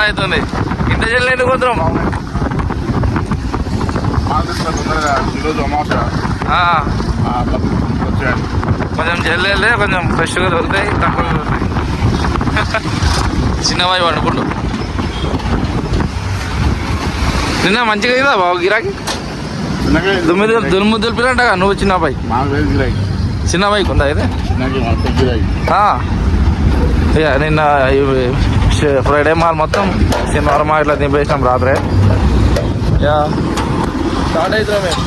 అవుతుంది ఇంత జల్లి ఎందుకు వచ్చేయాలి కొంచెం జల్లి వెళ్ళి కొంచెం ఫ్రెష్గా దొరుకుతాయి తక్కువ దొరుకుతాయి. చిన్నవాయి వండుకుంటు నిన్న మంచిగా అయిందా బాబు గిరాకి? దుమ్మిది దుమ్ము దులిపినట్టగా నువ్వు చిన్న అబ్బాయి చిన్న బైక్ ఉందా అయితే? నిన్న ఫ్రైడే మాల్ మొత్తం శనివారం మా ఇట్లా దింపేసినాం రాత్రే. యా. స్టార్ట్ అవుతున్నాం మేము?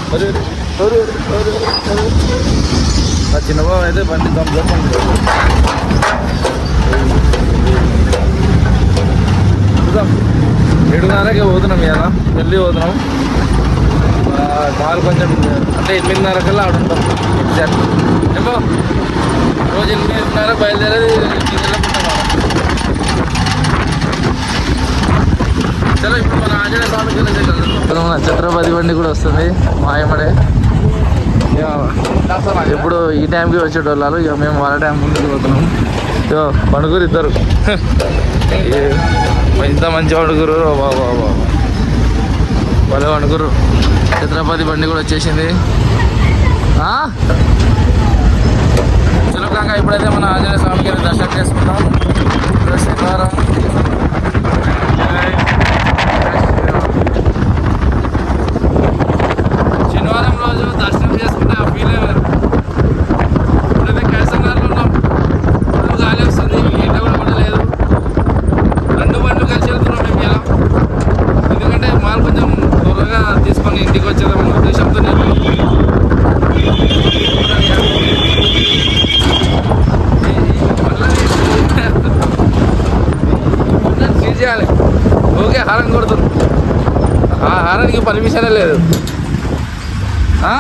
చిన్న బాబు అయితే బండి చూద్దాం. ఏడున్నరకే పోతున్నాం ఇలా వెళ్ళి పోతున్నాం. ఆ, మాల్ కొంచెం అంటే ఎనిమిదిన్నర కల్లా ఆడుంటాం. ఎగ్జాక్ట్ ఏమో రోజు ఎనిమిదిన్నర బయలుదేరేది చలో ఇప్పుడు మన ఆంజనేయ స్వామికి వెళ్ళేది మన ఛత్రపతి బండి కూడా వస్తుంది మాయమడే. ఇక ఇప్పుడు ఈ టైంకి వచ్చేటోళ్ళు ఇక మేము వాళ్ళ టైం ముందుకు పోతున్నాం. ఇక పండుగురు ఇద్దరు. ఇంత మంచి పండుగురు బాబా బాబా. భలే పండుగురు ఛత్రపతి బండి కూడా వచ్చేసింది. ఆ? చిలకంగా ఇప్పుడైతే మన ఆంజనేయ స్వామికి దర్శనం చేసుకుంటాం ఈరోజు శనివారం శనివారం రోజు దర్శనం చేసుకుంటే ఆ ఫీలే వేరు ఇప్పుడైతే కైసంగారులో ఉన్నాం ఫుల్ గాలి వస్తుంది ఎండ కూడా పడలేదు రెండు బండ్లు కలిసి వెళ్తున్నాం మేము ఇలా ఎందుకంటే మాల్ కొంచెం త్వరగా తీసుకొని ఇంటికి వచ్చేదామన్న ఉద్దేశంతో చేయాలి ఓకే హారన్ కొడుతుంది ఆ హారానికి పర్మిషనే లేదు ఆ?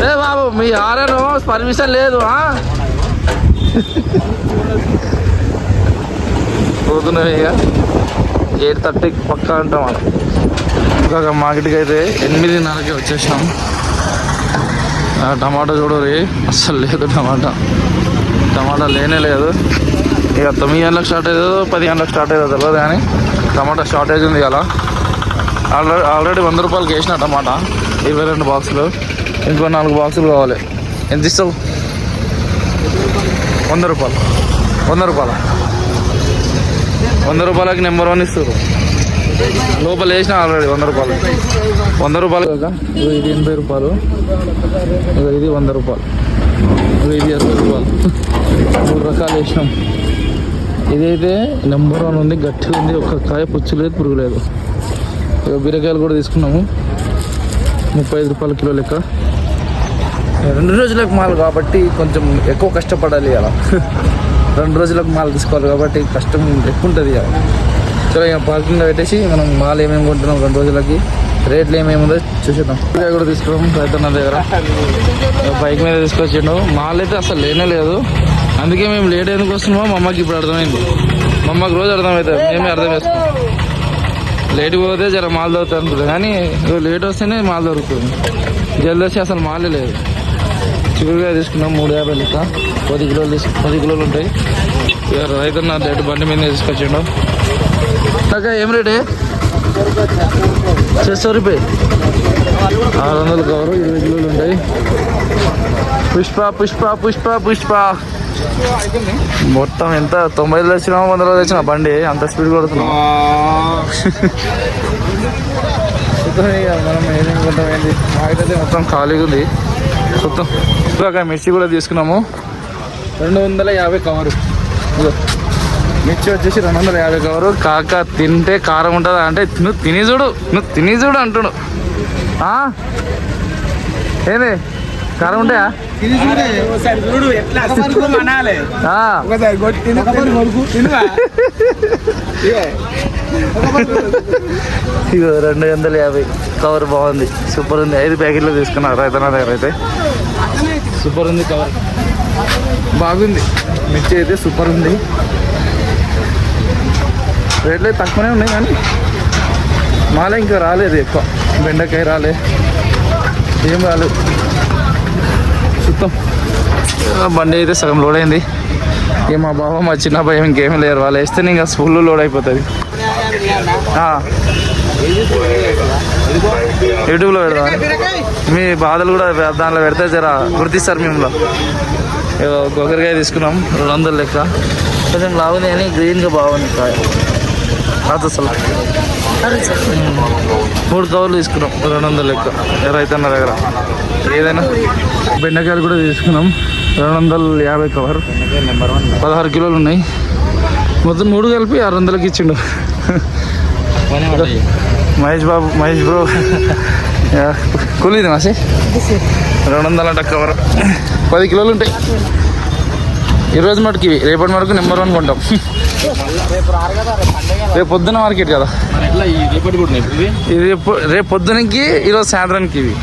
ఏ బాబు మీ హారన్ పర్మిషన్ లేదు పోతున్నాం ఇక. ఎయిట్ థర్టీకి పక్కా ఉంటాం మనం. ఇంకొక మార్కెట్కి అయితే ఎనిమిదిన్నరకి వచ్చేసినాం. టమాటా చూడరు అస్సలు లేదు టమాటా. టమాటా లేనే లేదు. ఇక తొమ్మిది గంటలకు స్టార్ట్ అయ్యేదో పది గంటలకు స్టార్ట్ అయ్యేదో తెలియదు కానీ టమాటా షార్టేజ్ ఉంది అలా ఆల్రెడీ ఆల్రెడీ వంద రూపాయలకి వేసిన టమాటా. ఇరవై రెండు బాక్సులు ఇంకో నాలుగు బాక్సులు కావాలి. ఎంత ఇస్తావు? వంద రూపాయలు. వంద రూపాయల? వంద రూపాయలకి నెంబర్ వన్ ఇస్తారు లోపల వేసిన ఆల్రెడీ వంద రూపాయలు. వంద రూపాయలు కాక ఇది ఎనభై రూపాయలు. ఇది వంద రూపాయలు. ఇది అరవై రూపాయలు. మూడు రకాలు వేసినాం. ఇదైతే నెంబర్ వన్ ఉంది గట్టిగా ఉంది. ఒక్క కాయ పుచ్చు లేదు పురుగు లేదు. ఇక బీరకాయలు కూడా తీసుకున్నాము. ముప్పై ఐదు రూపాయల కిలో లెక్క. రెండు రోజులకు మాల్ కాబట్టి కొంచెం ఎక్కువ కష్టపడాలి అలా. రెండు రోజులకు మాల్ తీసుకోవాలి కాబట్టి కష్టం ఎక్కువ ఉంటుంది ఇక సరే ఇక పార్కింగ్లో పెట్టేసి మనం మాల్ ఏమేమి కొంటున్నాం రెండు రోజులకి రేట్లు ఏమేమి ఉందో చూసేద్దాం. కూడా తీసుకున్నాం రైతన్న దగ్గర. బైక్ మీద తీసుకొచ్చిండు. మాల్ అయితే అసలు లేనే లేదు. అందుకే మేము లేట్ ఎందుకు వస్తున్నామో మా అమ్మకి ఇప్పుడు అర్థమైంది. మా అమ్మకి రోజు అర్థమవుతుంది. మేమే అర్థం చేసుకున్నాం లేట్ పోతే జర మాల్ దొరుకుతుంది కానీ లేట్ వస్తేనే మాల్ దొరుకుతుంది. జల్దీ అసలు మాలే లేదు. చిగురుగా తీసుకున్నాం మూడు యాభై లెక్క. పది కిలోలు తీసుకు పది కిలోలు ఉంటాయి. ఇక రైతన్న డేట్ బండి మీద తీసుకొచ్చిండు. అక్క ఏం రేటే? చేస్తా రూపాయి ఆరు వందలు కవరు ఇరవై కిలోలు ఉంటాయి. పుష్ప పుష్ప పుష్ప పుష్ప. మొత్తం ఎంత? తొంభై ఐదు వచ్చినా వందలు వచ్చిన బండి. అంత స్పీడ్ కొడుతున్నాం మనం మొత్తం ఖాళీగా ఉంది. చూద్దాం ఇక మిర్చి కూడా తీసుకున్నాము. రెండు వందల యాభై కవరు. మిర్చి వచ్చేసి రెండు వందల యాభై కవరు. కాక తింటే కారం ఉంటుందా అంటే నువ్వు తిని చూడు నువ్వు తిని చూడు అంటుడు. ఆ? ఏంది? కారం ఉంటాయా? ఇగో రెండు వందల యాభై కవర్ బాగుంది. సూపర్ ఉంది. ఐదు ప్యాకెట్లు తీసుకున్నా రైతన్న దగ్గర అయితే. సూపర్ ఉంది కవర్. బాగుంది. మిర్చి అయితే సూపర్ ఉంది రేట్లు అయితే తక్కువనే ఉన్నాయి కానీ మాల ఇంకా రాలేదు ఎక్కువ. బెండకాయ రాలే. ఏం రాలేదు. చూద్దాం. బండి అయితే సగం లోడ్ అయింది ఇక మా బావ మా చిన్న భయం ఇంకేం లేరు. వాళ్ళు వేస్తే ఇంకా ఫుల్ లోడ్ అయిపోతుంది ఆ. యూట్యూబ్లో పెడదాం మీ బాధలు కూడా దాంట్లో పెడితే జర గుర్తిస్తారు ఇగో కొబ్బరికాయ తీసుకున్నాం రెండు వందలు లెక్క. కొంచెం లావుంది కానీ గ్రీన్గా బాగుంది కాయ. రాదు అసలు. మూడు కవర్లు తీసుకున్నాం రెండు వందలు లెక్క. రైతన్న దగ్గర? ఏదైనా? బెండకాయలు కూడా తీసుకున్నాం రెండు వందల యాభై కవర్. పదహారు కిలోలు ఉన్నాయి. మొత్తం మూడు కలిపి ఆరు వందలకి ఇచ్చిండు. మహేష్ బాబు మహేష్ బ్రో. కూలీది మాసి రెండు వందల అంట కవర్ పది కిలోలు ఉంటాయి. ఈ రోజు మటుకు ఇవి రేపటి మటుకు నెంబర్ వన్ కొంటాం. రేపు పొద్దున మార్కెట్ కదా. రేపు రేపు పొద్దునకి ఈరోజు సాయంత్రానికి ఇవి.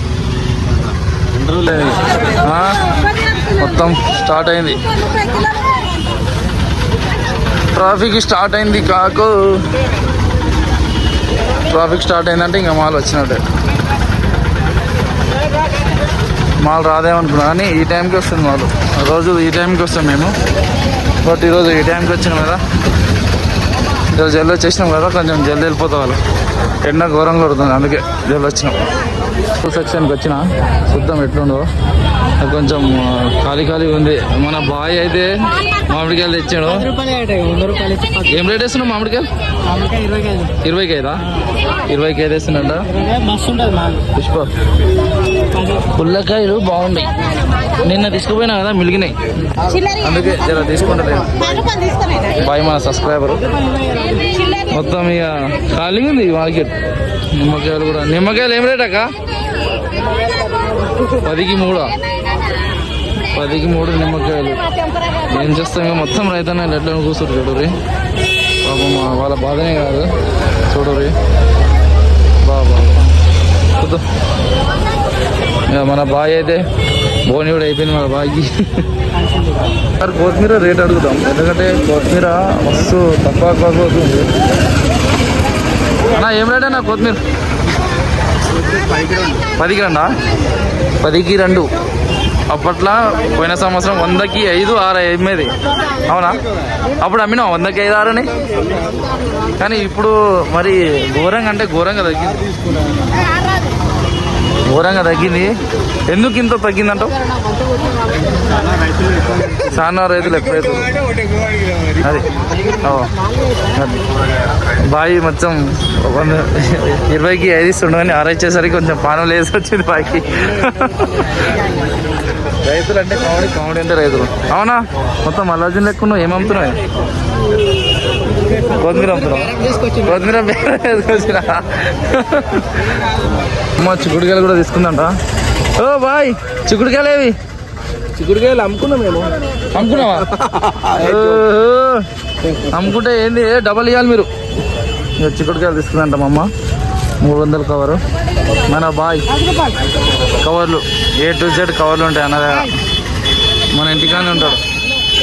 మొత్తం స్టార్ట్ అయింది. ట్రాఫిక్ స్టార్ట్ అయింది కాకు. ట్రాఫిక్ స్టార్ట్ అయిందంటే ఇంకా మాల్ వచ్చినట్టే. మాల్ రాదేమనుకున్నా కానీ ఈ టైంకి వస్తుంది మాల్. రోజు ఈ టైంకి వస్తాం మేము. బట్ ఈరోజు ఈ టైంకి వచ్చినాం కదా. ఈరోజు జల్ది వచ్చేసినాం కదా కొంచెం జల్ది వెళ్ళిపోతాం వాళ్ళు. ఎండ ఘోరంగా కొడుతుంది అందుకే జల్ది వచ్చినాం. సెక్షన్కి వచ్చిన చూద్దాం ఎట్లుండో కొంచెం ఖాళీ ఖాళీ ఉంది. మన బాయ్ అయితే మామిడికాయలు తెచ్చాడు. ఏం రేట్ వేస్తున్నావు మామిడికాయలు? ఇరవైకి ఐదా ఇరవైకి ఐదు మాకు పుష్ప. పుల్లకాయలు బాగున్నాయి నిన్న తీసుకుపోయినా కదా మిలిగినాయి. అందుకే జర తీసుకుంటలేదు. బాయ్ మన సబ్స్క్రైబర్. మొత్తం ఇక ఖాళీగా ఉంది మార్కెట్ నిమ్మకాయలు కూడా. నిమ్మకాయలు ఏం రేట్ అక్క? పదికి మూడా? పదికి మూడు నిమ్మకాయలు. ఏం చేస్తాం ఇక? మొత్తం రైతన్న ఎట్లా కూర్చోరు చూడరి పాపం వాళ్ళ బాధనే కాదు. చూడరి బాబా ఇక మన బాయ్ అయితే బోని కూడా అయిపోయింది మన బాయ్కి. సార్ కొత్తిమీర రేట్ అడుగుతాం ఎందుకంటే కొత్తిమీర మస్తు తక్కువ తక్కువ అవుతుంది. అన్నా ఏం రేట్ అన్న కొత్తిమీర? పదికి రెండా పదికి రెండు అప్పట్లో పోయిన సంవత్సరం వందకి ఐదు ఆరు అమ్మేది అవునా? అప్పుడు అమ్మినాం వందకి ఐదు ఆరని కానీ ఇప్పుడు మరి ఘోరంగా అంటే ఘోరంగా తగ్గింది. ఘోరంగా తగ్గింది. ఎందుకు ఇంత తగ్గిందంటావు? చాలా రైతులు ఎక్కువ అది. బాయి మొత్తం వంద ఇరవైకి ఐదు ఇస్తుండే కానీ ఆరు ఇచ్చేసరికి కొంచెం పానం లేసి వచ్చింది బాయికి. రైతులు అంటే కామెడీ కామెడీ అంటే రైతులు. అవునా? మొత్తం మల్లార్జున లెక్క నువ్వు ఏమమ్ముతున్నావు కొత్తిమీర అమ్ముతున్నావు? కొత్తిమీర వేసుకొచ్చిన అమ్మ చిక్కుడుకాయలు కూడా తీసుకుందంట. ఓ బాయ్. చిక్కుడుకాయలు ఏవి? చిక్కుడుకాయలు అమ్ముకున్నాం మేము. అమ్ముకున్నావా. అమ్ముకుంటే ఏంది? డబల్ ఇవ్వాలి మీరు. చిక్కుడుకాయలు తీసుకుందంట మా అమ్మ. మూడు వందలు కవరు. మన బాయ్. కవర్లు. ఏ టు జెడ్ కవర్లు ఉంటాయి అన్న దగ్గర. మన ఇంటికానే ఉంటాడు.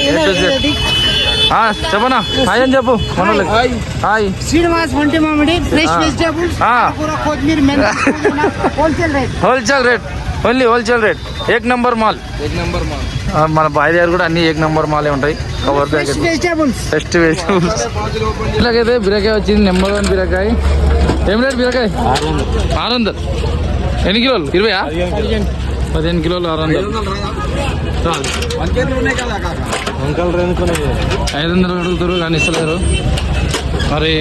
A to Z? చెప్పనా? హాయ్ అని చెప్పు. మనోళ్ళకి. హాయ్. శ్రీనివాస్ వంటి మామిడి ఫ్రెష్. వెజిటేబుల్స్ కొత్తిమీర wholesale rate. Wholesale rate. Only wholesale rate. ఏక్ నంబర్ మాల్. ఆ, మన బాయ్ దగ్గర కూడా అన్ని ఏక్ నంబర్ మాలే ఉంటాయి. కవర్ ప్యాకెట్ వెజిటేబుల్స్ ఇలాగైతే బీరకాయ వచ్చింది నెంబర్ వన్ బీరకాయ. ఏం రేట్ బీరకాయ? ఆరు వందలు. ఎన్ని కిలోలు? ఇరవై పదిహేను కిలోలు. ఆరు వందలు. ఐదు వందలు అడుగుతారు కానీ ఇస్తలేరు. మరి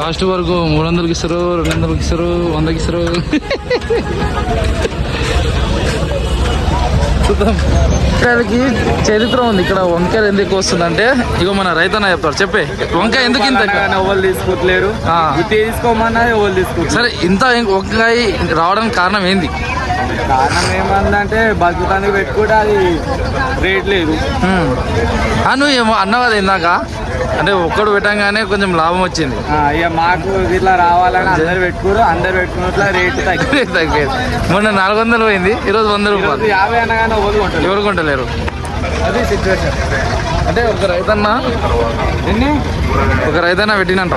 లాస్ట్ వరకు మూడు వందలకి ఇస్తారు రెండు వందలకి ఇస్తారు వందకి ఇస్తారు. వంకాయలకి చరిత్ర ఉంది. ఇక్కడ వంకాయలు ఎందుకు వస్తుందంటే ఇగో మన రైతన్న చెప్తారు చెప్పే వంకాయ ఎందుకు ఇంత? ఎవరు తీసుకోవట్లేరు తీసుకోమన్నా ఎవరు తీసుకోవట్లేదు సరే ఇంత వంకాయ రావడానికి కారణం ఏంది? కారణం ఏమందంటే బతుకుతానికి పెట్టుకుంటే అది రేట్ లేదు. నువ్వు ఏమో అన్నావు కదా ఇందాక? అంటే ఒక్కడు పెట్టంగానే కొంచెం లాభం వచ్చింది. ఇక మాకు ఇట్లా రావాలని అందరు పెట్టుకోరు అందరు పెట్టుకున్నట్ల రేటు తగ్గి తగ్గేది మొన్న నాలుగు వందలు పోయింది ఈరోజు వంద రూపాయలు. యాభై అనగానే ఎవరు కొంటలేరు? అది సిచ్యువేషన్ అంటే ఒక రైతన్న? ఎన్ని ఒక రైతన్న పెట్టినంట.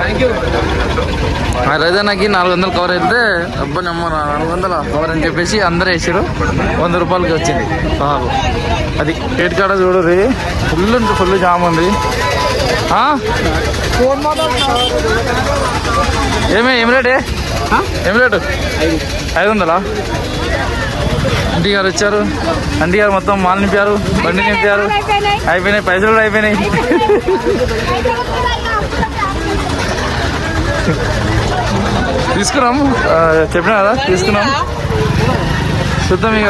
ఆ రైతన్నకి నాలుగు వందలు కవర్ అయితే అబ్బా నమ్మ నాలుగు వందల కవర్ అని చెప్పేసి అందరూ వేసారు వంద రూపాయలకి వచ్చింది. సాగు అది రేట్ కాడ చూడరు ఫుల్ ఉంది ఫుల్ జామ్ ఉంది. ఏమే ఏం రేటే ఏం? రేటు ఐదు వందలా? అంటి గారు వచ్చారు. అంటి గారు మొత్తం మాల్ నింపారు బండి నింపారు. అయిపోయినాయి పైసలు కూడా అయిపోయినాయి. తీసుకున్నాము చెప్పినా కదా? తీసుకున్నాం. చూద్దాం ఇక.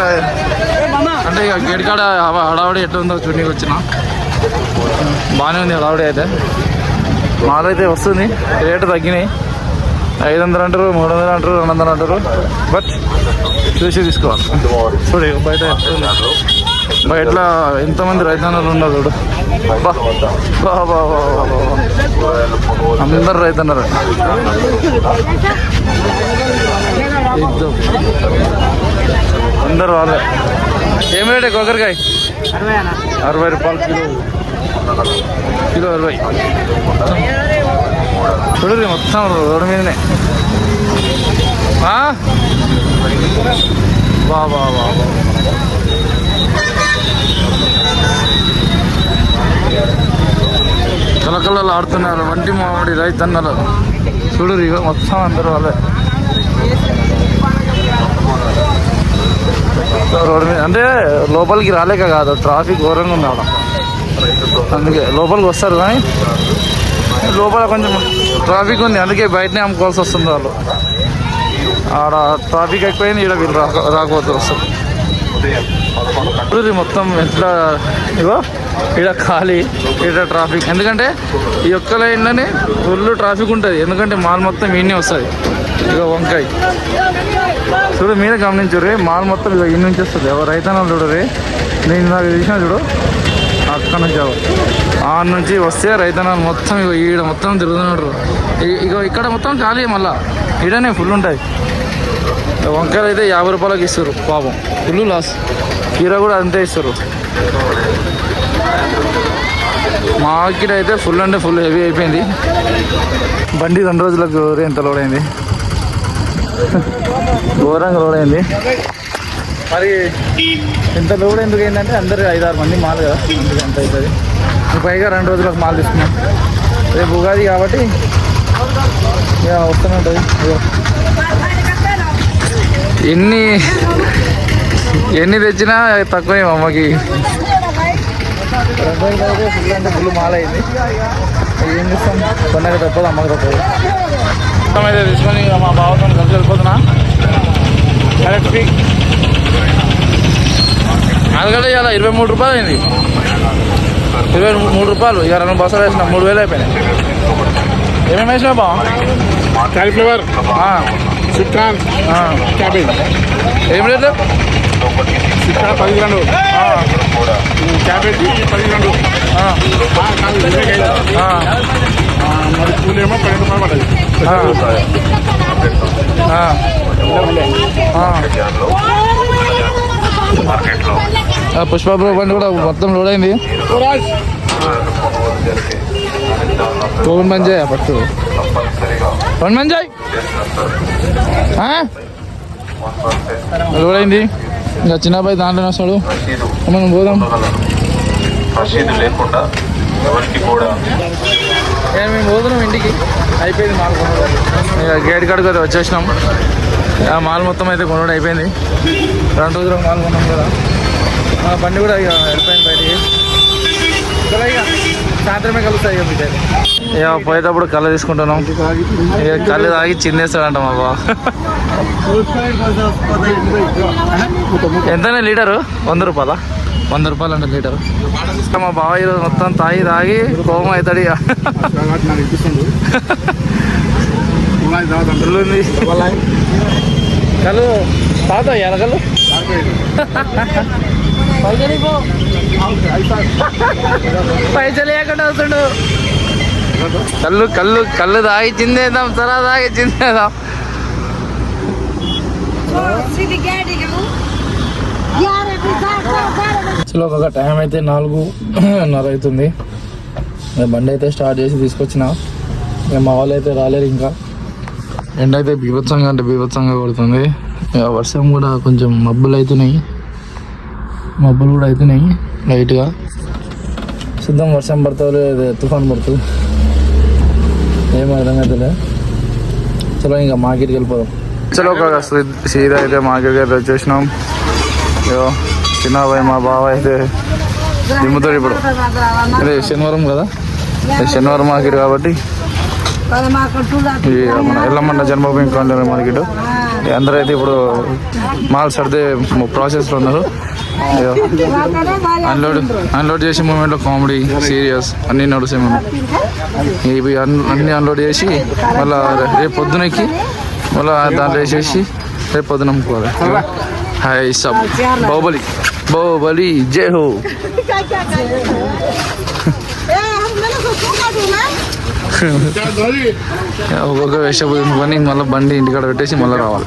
అంటే ఇక గేట్ కాడ హడావుడి ఎట్లా ఉందో చూడడానికి వచ్చిన. బాగానే ఉంది హడావుడి అయితే. మాల్ అయితే వస్తుంది. రేటు తగ్గినాయి. ఐదు వందలు అంటారు మూడు వందలు అంటారు రెండు వందలు అంటారు. బట్ చూసి తీసుకోవాలి. చూడు బయట బయట ఎట్లుంది. బయట ఎంతమంది రైతన్నలు ఉన్నారు చూడు. అందరు రైతున్నారు. అందరు వాళ్ళే. ఏం రేటే కొబ్బరికాయ? అరవై రూపాయలు కిలో. కిలో అరవై. చూడరు మొత్తం రోడ్డు మీదనే. ఆ? బా బా బా బా. కలకలలు ఆడుతున్నారు. వంటి మామిడి రైతన్నలు. చూడు ఇక మొత్తం అందరూ వాళ్ళే రోడ్డు మీద అంటే లోపలికి రాలేక కాదు ట్రాఫిక్ ఘోరంగా ఉంది ఆడ అందుకే లోపలికి వస్తారు కానీ లోపల కొంచెం ట్రాఫిక్ ఉంది. అందుకే బయటనే అమ్ముకోవాల్సి వస్తుంది వాళ్ళు. ఆడ ట్రాఫిక్ ఎక్కువైంది ఈడ వీళ్ళు రాక రాకపోతే వస్తారు. ఇప్పుడు మొత్తం ఎట్లా ఇగో ఈడ ఖాళీ ఈడ ట్రాఫిక్ ఎందుకంటే ఈ ఒక్క లైన్లోనే ఫుల్ ట్రాఫిక్ ఉంటుంది. ఎందుకంటే మాల్ మొత్తం ఈయనే వస్తుంది. ఇక వంకాయ. చూడు మీరే గమనించరు మాల్ మొత్తం ఇక ఈ నుంచి వస్తుంది. ఎవరు రైతనాలు రే నేను నాకు చూసిన చూడు అక్కడ నుంచి ఆ నుంచి వస్తే రైతనాలు మొత్తం ఇక ఈడ మొత్తం తిరుగుతున్నాడు ఇక ఇగో ఇక్కడ మొత్తం ఖాళీ మళ్ళీ. ఈడనే ఫుల్ ఉంటుంది. వంకాయలు అయితే యాభై రూపాయలకి ఇస్తారు పాపం. Full loss. కీర కూడా అంతే ఇస్తారు. మార్కెట్ అయితే ఫుల్ అంటే ఫుల్ హెవీ అయిపోయింది. బండి రెండు రోజులకు ఎంత లోడ్ అయింది. ఘోరంగా లోడ్ అయింది. మరి ఇంత లోడ్ ఎందుకు అయిందంటే అందరు ఐదు ఆరు మంది మాల్ కదా అందుకే ఎంత అవుతుంది పైగా రెండు రోజులకు మాల్ తీసుకున్నాం. రేపు ఉగాది కాబట్టి ఇక వస్తూనే ఉంటుంది. ఎన్ని ఎన్ని తెచ్చినా తక్కువే అమ్మకి ఫుల్ అంటే ఫుల్ మాల అయింది ఏం చేస్తాం కొన్నాక తప్పదు అమ్మకి. తప్పదు మొత్తం అయితే తీసుకొని మా బావతో కలిసి వెళ్ళిపోతున్నా. ఎలక్ట్రిక్ ఆలుగడ్డ ఇవాళ ఇరవై మూడు రూపాయలు అయింది. ఇరవై మూడు రూపాయలు. ఇక రెండు బస్సులు వేసిన మూడు వేలు అయిపోయినాయి. ఏమేమి వేసినా బావ? కాలీఫ్లవర్ ఆ. క్యాబేజ్ ఏం రేట్లు చిట్కాన్ పది రెండు ఆ, క్యాబేజీ పది రెండు ఆ, కాదు ఇరవై ఐదు ఆ, ఆ, మరి పన్నెండు రూపాయలు బండి కూడా మొత్తం లోడ్ అయింది. కోవిడ్ మంచి ఫస్ట్ వన్ మంచి అయింది ఇంకా చిన్న అబ్బాయి దాంట్లోనే వస్తాడు. మనం పోదాం. రసీదు లేకుండా ఎవరికి కూడా మేము పోతున్నాం ఇంటికి. అయిపోయింది మాల్ కొనడం ఇక గేట్ కాడికి అయితే వచ్చేసినాం. ఆ మాల్ మొత్తం అయితే కొనడం అయిపోయింది. రెండు రోజులు మాల్ కొన్నాం కదా. మా బండి కూడా ఇక వెళ్ళిపోయింది బయటికి. సరే ఇక. సాయంత్రమే కలుస్తాయి ఇక మీకు ఇక పోయేటప్పుడు కళ్ళు తీసుకుంటున్నాం. ఇక కళ్ళు తాగి చిందేస్తాడంట మా బావ. ఎంతనే లీటరు? వంద రూపాయలా? వంద రూపాయలు అంటే లీటరు మా బావ ఈరోజు మొత్తం తాగి తాగి కోపం అవుతాడు ఇక. కళ్ళు ఇవాళ కళ్ళు పైసలు లేకుండా వస్తుండు. కళ్ళు కళ్ళు కళ్ళు తాగి చిందేద్దాం సరా తాగి చిందేద్దాం. చలో ఒక టైం అయితే నాలుగు నర అవుతుంది. బండి అయితే స్టార్ట్ చేసి తీసుకొచ్చిన. మేము మా వాళ్ళు అయితే రాలేరు ఇంకా. ఎండ అయితే బీభత్సంగా అంటే బీభత్సంగా కొడుతుంది. ఇక వర్షం కూడా కొంచెం మబ్బులు అవుతున్నాయి మబ్బులు కూడా అవుతున్నాయి లైట్గా. సిద్ధం వర్షం పడుతుంది లేదా? తుఫాన్ పడుతుంది. ఏం అర్థం అవుతుంది చలో ఇంకా మార్కెట్కి వెళ్ళిపోదాం. చలో ఒక సీదా అయితే మార్కెట్కి అయితే వచ్చేసినాం. ఇగో చిన్న బాయ్ మా బావ అయితే దిమ్ముతాడు ఇప్పుడు. అదే శనివారం కదా? శనివారం మార్కెట్ కాబట్టి మన ఎల్లమ్మండ జన్మభూమి కాలనీ మార్కెట్. అందరూ అయితే ఇప్పుడు మాల్ సర్దే ప్రాసెస్లో ఉన్నారు. అన్లోడ్ అన్లోడ్ చేసే మూమెంట్లో కామెడీ సీరియస్ అన్నీ నడుస్తాయి మనం. ఇవి అన్నీ అన్లోడ్ చేసి మళ్ళీ రేపు పొద్దునకి మళ్ళీ దాంట్లో వేసేసి రేపు పొద్దున అమ్ముకోవాలి. Hi sub. బాహుబలి బాహుబలి జై హో. ఒక్కొక్క వెజిటబుల్ కొని మళ్ళీ బండి ఇంటికాడ పెట్టేసి మళ్ళీ రావాలి.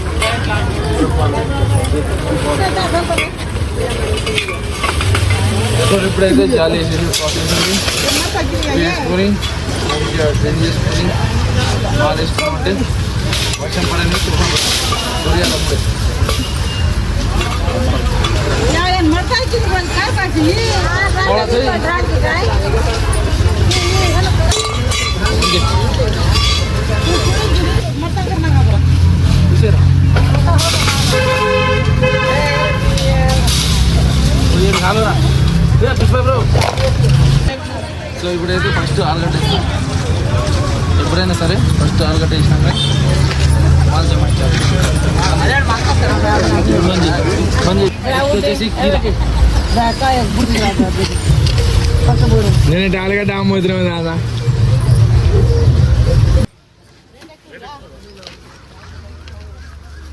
సో ఇప్పుడైతే జాలి వేసేసి ప్రాసెస్ ఉంది వేసుకొని మంచిగా డ్రైన్ చేసుకొని బాగా వేసుకుంటే వర్షం పడని కొరియాలి అప్పుడే చూసారా కాలురా బ్రో సో ఇప్పుడైతే ఫస్ట్ ఆలుగడ్డ ఎప్పుడైనా సరే ఫస్ట్ ఆలుగడ్డ వేసినాక మాల్ చేయమంటారు వచ్చేసి నేను ఆలుగడ్డ అమ్ముతున్నాను దాదా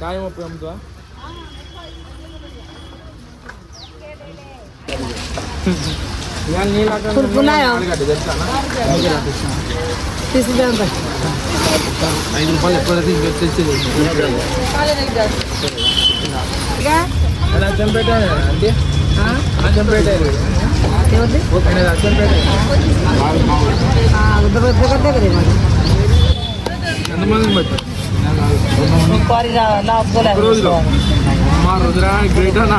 కాయ ముప్పై అమ్ముతా ఆలుగడ్డ తెలుసా అందుకే నాకు ఇష్టం. ఐదు రూపాయలు ఎప్పుడైతే ఇంకా తెచ్చేది అచ్చంపేట అంటే అచ్చంపేట అచ్చంపేట ఎంతమందిని బట్టి ఒక రోజులో మా రుద్రా గ్రేట్ అన్నా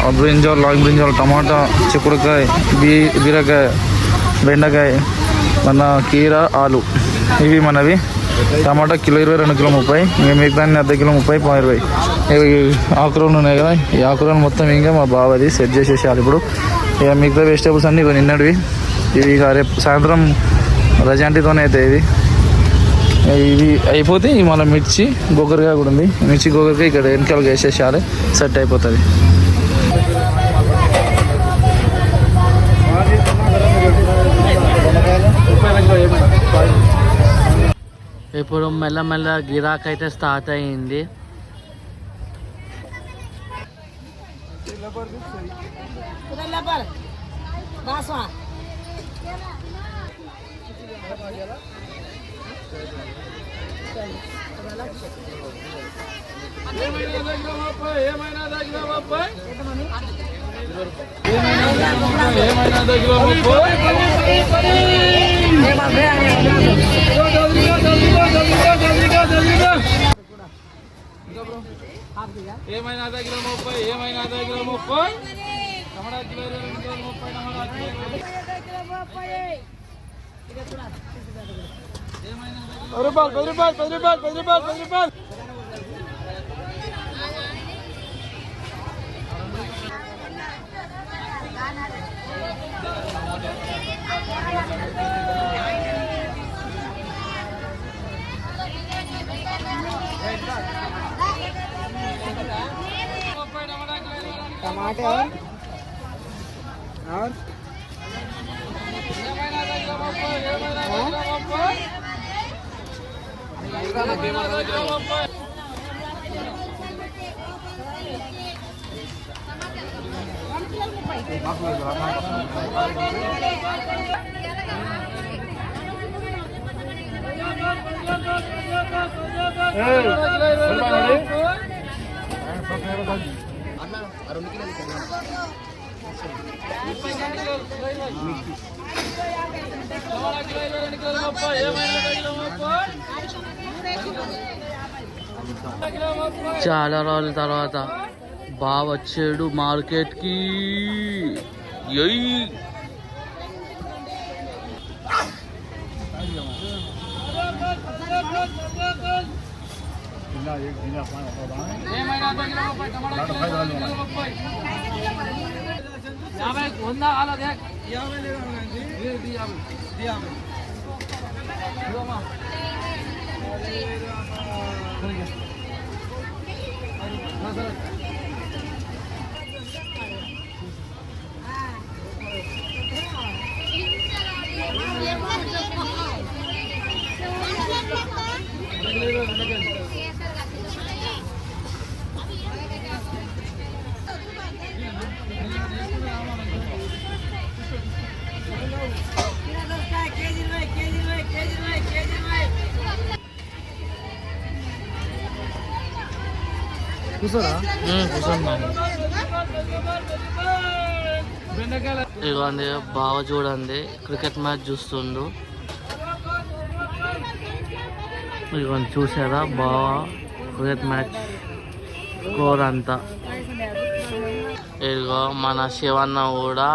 ఆ బ్రింజాల్ లాంగ్ బ్రింజాల్ టమాటా చిక్కుడుకాయ బీ బీరకాయ బెండకాయ మన కీర ఆలు ఇవి మనవి టమాటా కిలో ఇరవై రెండు కిలో ముప్పై ఇంకా మిగతాన్ని అర్ధ కిలో ముప్పై పావు ఇరవై ఇవి ఉన్నాయి కదా ఈ ఆకురాలు మొత్తం ఇంకా మా బావది సెట్ చేసేసేయాలి ఇప్పుడు ఇక మిగతా వెజిటేబుల్స్ అన్నీ ఇవి నిన్నటివి ఇవి ఇక రేపు సాయంత్రం రజాంటితోనే అవుతాయి ఇవి ఇవి అయిపోతే ఈ మళ్ళీ మిర్చి గోకరకాయ కూడా ఉంది మిర్చి గోకరకాయ ఇక్కడ వెనకాలకు వేసేసేయాలి సెట్ అయిపోతుంది ఇప్పుడు మెల్లమెల్ల గిరాక్ అయితే స్టార్ట్ అయ్యింది ఏమైనా దగ్గర ఏమైనా దగ్గర ముప్పై ఏమైనా దగ్గర ముప్పై ఏమైనా ముప్పై టమాటా కిలో రూపాయలు పది రూపాయలు పది రూపాయలు పది రూపాయలు పది రూపాయలు टमाटर और Hey, చాలా రోజుల తర్వాత బాగా వచ్చాడు మార్కెట్కి. ఎయ్ ఏమైనా దగ్గర ముప్పై టమాటా కిలో ఇరవై రెండు కిలోలు ముప్పై యాభై వంద అలా దేక్ యాభై లేదు యాభై యాభై ఇదిగోమ్మా. ఆ, సరే. ఇదిగోండి బావ చూడండి క్రికెట్ మ్యాచ్ చూస్తుండు. ఇదిగోండి చూసారా బావ క్రికెట్ మ్యాచ్ స్కోర్ అంతా? ఇదిగో మన శివన్న కూడా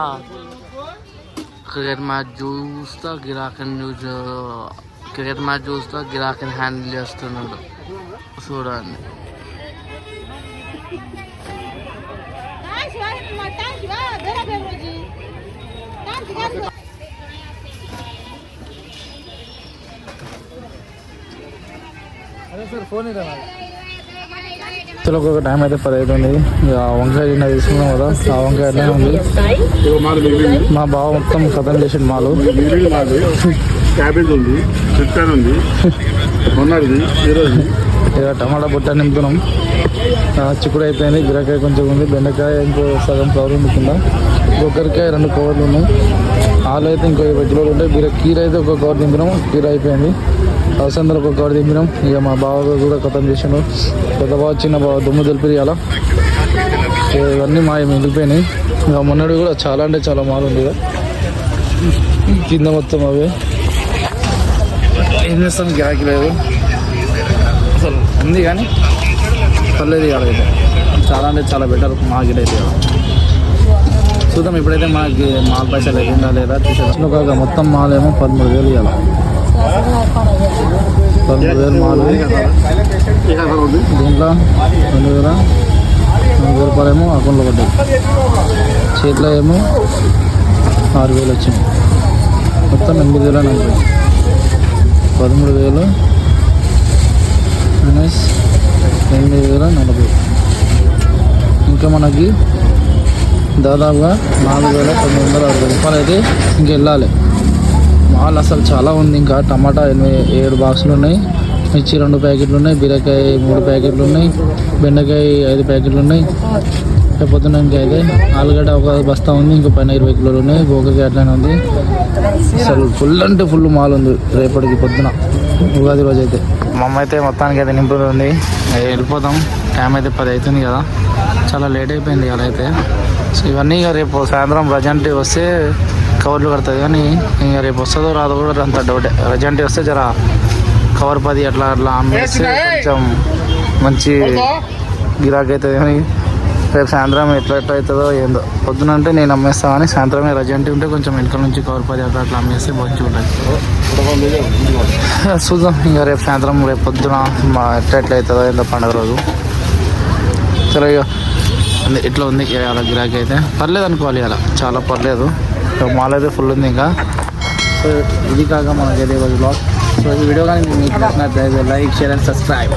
క్రికెట్ మ్యాచ్ చూస్తా గిరాకని చూసి క్రికెట్ మ్యాచ్ చూస్తా గిరాకని హ్యాండిల్ చేస్తున్నాడు చూడండి అదే సార్ ఫోన్ ఒక టైం అయితే పది అవుతుంది ఇక వంకాయ నిన్న తీసుకున్నాం కదా ఆ వంకాయ అట్లనే ఉంది. మా బావ మొత్తం కథం చేసిండు మాలు. క్యాబేజ్ ఉంది చికెన్ ఉంది మొన్నటిది ఈరోజు ఇక టమాటా బుట్ట నింపుతున్నాం. చిక్కుడు అయిపోయింది బీరకాయ కొంచెం ఉంది బెండకాయ ఇంకో సగం కవర్ ఉంది కింద. రెండు కవర్లు ఉన్నాయి. ఆలు అయితే ఇంకో ఇరవై కిలోలు ఉంటాయి బీర కీర అయితే ఒక కవర్ దింపినాం కీర అయిపోయింది. అవసరం ఒక కవర్ దింపినాం. ఇక మా బావ కూడా ఖతం చేసాను పెద్ద బావ చిన్న బావ దుమ్ము తెలిపి అలా ఇవన్నీ మా మిగిలిపోయినాయి. ఇక మొన్నటి కూడా చాలా అంటే చాలా మాలు ఉంది ఇక. కింద మొత్తం అవే. ఏం చేస్తాం? గ్యాక్ లేదు. అసలు ఉంది కానీ పర్లేదు ఇవాళైతే చాలా అంటే చాలా బెటర్ మా అయితే చూద్దాం ఇప్పుడైతే మనకి మాల్ పైసలు అయిపోయిందా లేదా చూసాం ఒక మొత్తం మాల్ ఏమో పదమూడు వేలు ఇవ్వాలి పదమూడు వేలు మాల్. దీంట్లో రెండు వేల రెండు వేల రూపాయలు ఏమో అకౌంట్లో పడ్డాయి. చేతిలో ఏమో ఆరు వేలు వచ్చింది మొత్తం ఎనిమిది వేల నలభై. పదమూడు వేలు మైనస్ ఎనిమిది వేల నలభై. ఇంకా మనకి దాదాపుగా నాలుగు వేల తొమ్మిది వందల అరవై రూపాయలు అయితే ఇంక వెళ్ళాలి. మాల్ అసలు చాలా ఉంది. ఇంకా టమాటా ఎనిమిది ఏడు బాక్సులు ఉన్నాయి. మిర్చి రెండు ప్యాకెట్లు ఉన్నాయి. బీరకాయ మూడు ప్యాకెట్లు ఉన్నాయి. బెండకాయ ఐదు ప్యాకెట్లు ఉన్నాయి. రేపు పొద్దున ఇంకా అయితే ఆలుగడ్డ ఒక బస్తా ఉంది. ఇంకో పైన ఇరవై కిలోలు ఉన్నాయి. గోకకి అట్లనే ఉంది. అసలు ఫుల్ అంటే ఫుల్ మాల్ ఉంది రేపటికి పొద్దున ఉగాది రోజు అయితే. మా అమ్మ అయితే మొత్తానికి అయితే నింపుతుంది. వెళ్ళిపోతాం టైం అయితే పది అవుతుంది కదా. చాలా లేట్ అయిపోయింది అలా అయితే. సో ఇవన్నీ ఇక రేపు సాయంత్రం ప్రజెంట్ వస్తే కవర్లు కడుతుంది కానీ ఇక రేపు వస్తుందో రాదో కూడా అంత డౌటే ప్రజెంట్ వస్తే జర కవర్ పది అట్లా అట్లా అమ్మేస్తే కొంచెం మంచి గిరాకీ అవుతుంది కానీ రేపు సాయంత్రం ఎట్లా ఎట్లా అవుతుందో ఏందో. పొద్దున అంటే నేను అమ్మేస్తా కానీ సాయంత్రమే రజెంట్ ఉంటే కొంచెం వెనకాల నుంచి కవర్ పది అట్లా అట్లా అమ్మేస్తే మంచిగా ఉంటుంది చూద్దాం. ఇంకా రేపు సాయంత్రం రేపు పొద్దున ఎట్లా ఎట్లా అవుతుందో ఏందో పండుగ రోజు. సరే ఇక ఉంది, ఇట్లా ఉంది అలా గిరాకీ అయితే? పర్లేదు అనుకోవాలి అలా. చాలా పర్లేదు. మాల్ అయితే ఫుల్ ఉంది ఇంకా. సో ఇది కాక మనకి అయితే బ్లాగ్ సో ఈ వీడియో కానీ మీకు నచ్చినట్లయితే లైక్ షేర్ అండ్ సబ్స్క్రైబ్